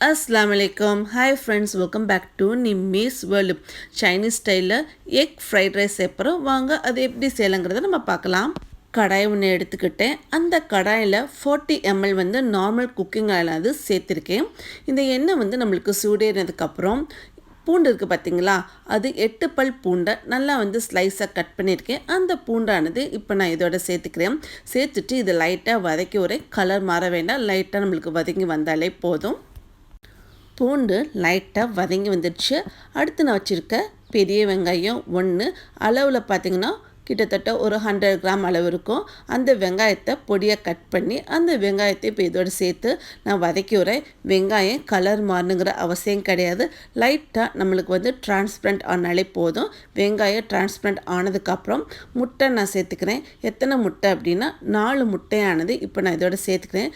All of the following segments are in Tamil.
அஸ்லாம் வலைக்கம் hi friends welcome back to Nimmi's world Chinese ஸ்டைலில் எக் ஃப்ரைட் ரைஸ் அப்புறம் வாங்க அது எப்படி செய்யலாங்கிறத நம்ம பார்க்கலாம். கடாய் ஒன்று எடுத்துக்கிட்டேன். அந்த கடாயில் ஃபார்ட்டி எம்எல் வந்து நார்மல் குக்கிங் ஆயில் அது சேர்த்துருக்கேன். இந்த எண்ணெய் வந்து நம்மளுக்கு சூடேறினதுக்கப்புறம் பூண்டு இருக்குது பார்த்தீங்களா அது எட்டு பல் பூண்டை நல்லா வந்து ஸ்லைஸாக கட் பண்ணியிருக்கேன். அந்த பூண்டானது இப்போ நான் இதோட சேர்த்துக்கிறேன். சேர்த்துட்டு இது லைட்டாக வதக்கி ஒரே கலர் மாற வேண்டாம். லைட்டாக நம்மளுக்கு வதங்கி வந்தாலே போதும். பூண்டு லைட்டாக வதங்கி வந்துடுச்சு. அடுத்து நான் வச்சுருக்க பெரிய வெங்காயம் ஒன்று அளவில் பார்த்திங்கன்னா கிட்டத்தட்ட ஒரு ஹண்ட்ரட் கிராம் அளவு இருக்கும். அந்த வெங்காயத்தை பொடியாக கட் பண்ணி அந்த வெங்காயத்தை இப்போ இதோடு சேர்த்து நான் வதக்கி வரேன் வெங்காயம் கலர் மாறணுங்கிற அவசியம் கிடையாது. லைட்டாக நம்மளுக்கு வந்து டிரான்ஸ்பரண்ட் ஆனாலே போதும். வெங்காயம் டிரான்ஸ்பரண்ட் ஆனதுக்கப்புறம் முட்டை நான் சேர்த்துக்கிறேன். எத்தனை முட்டை அப்படின்னா நாலு முட்டையானது இப்போ நான் இதோட சேர்த்துக்கிறேன்.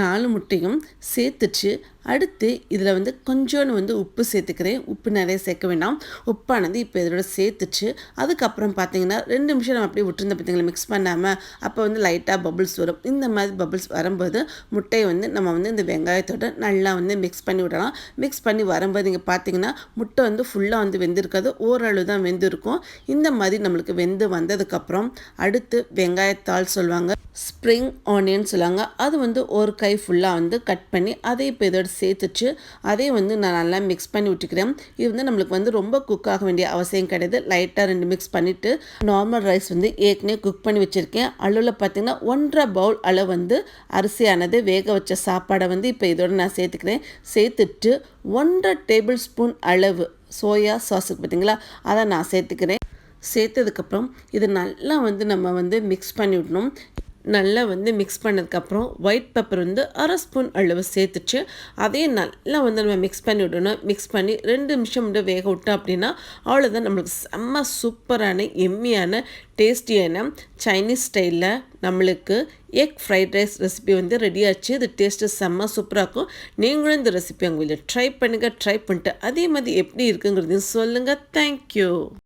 நாலு முட்டையும் சேர்த்துச்சு. அடுத்து இதில் வந்து கொஞ்சோன்னு வந்து உப்பு சேர்த்துக்கிறேன். உப்பு நிறைய சேர்க்க வேண்டாம். உப்பானது இப்போ இதோட சேர்த்துச்சு. அதுக்கப்புறம் பார்த்தீங்கன்னா ரெண்டு நிமிஷம் நம்ம அப்படியே விட்டுருந்த பார்த்திங்களா மிக்ஸ் பண்ணாமல் அப்போ வந்து லைட்டாக பபுள்ஸ் வரும். இந்த மாதிரி பபுள்ஸ் வரும்போது முட்டையை வந்து நம்ம வந்து இந்த வெங்காயத்தோட நல்லா வந்து மிக்ஸ் பண்ணி விடலாம். மிக்ஸ் பண்ணி வரும்போது இங்கே பார்த்தீங்கன்னா முட்டை வந்து ஃபுல்லாக வந்து வெந்திருக்காது. ஓரளவு தான் வெந்திருக்கும். இந்த மாதிரி நம்மளுக்கு வெந்து வந்ததுக்கப்புறம் அடுத்து வெங்காயத்தாள் சொல்லுவாங்க ஸ்ப்ரிங் ஆனியன் சொல்லுவாங்க. அது வந்து ஒரு கை ஃபுல்லாக வந்து கட் பண்ணி அதை இப்போ இதோட சேர்த்துச்சு அதே வந்து நான் நல்லா மிக்ஸ் பண்ணி விட்டுக்கிறேன். இது வந்து நம்மளுக்கு வந்து ரொம்ப குக் ஆக வேண்டிய அவசியம் கிடையாது. லைட்டாக ரெண்டு மிக்ஸ் பண்ணிவிட்டு நார்மல் ரைஸ் வந்து ஏற்கனவே குக் பண்ணி வச்சுருக்கேன். அளவில் பார்த்திங்கன்னா ஒன்றரை பவுல் அளவு வந்து அரிசியானது வேக வச்ச சாப்பாடை வந்து இப்போ இதோட நான் சேர்த்துக்கிறேன். சேர்த்துட்டு ஒன்றரை டேபிள் ஸ்பூன் அளவு சோயா சாஸுக்கு பார்த்திங்களா அதை நான் சேர்த்துக்கிறேன். சேர்த்ததுக்கப்புறம் இது நல்லா வந்து நம்ம வந்து மிக்ஸ் பண்ணி விடணும். நல்லா வந்து மிக்ஸ் பண்ணதுக்கப்புறம் ஒயிட் பெப்பர் வந்து அரை ஸ்பூன் அளவு சேர்த்துச்சு. அதையும் நல்லா வந்து நம்ம மிக்ஸ் பண்ணி விடணும். மிக்ஸ் பண்ணி ரெண்டு நிமிஷம் மட்டும் வேக விட்டோம் அப்படின்னா அவ்வளோதான் நம்மளுக்கு செம்ம சூப்பரான எம்மியான டேஸ்டியான சைனீஸ் ஸ்டைலில் நம்மளுக்கு எக் ஃப்ரைட் ரைஸ் ரெசிபி வந்து ரெடி ஆச்சு. இது டேஸ்ட்டு செம்ம சூப்பராக இருக்கும். நீங்களும் இந்த ரெசிபி உங்கள் வீட்டில் ட்ரை பண்ணுங்கள் ட்ரை பண்ணிட்டு அதே மாதிரி எப்படி இருக்குங்கிறதையும் சொல்லுங்கள் தேங்க்யூ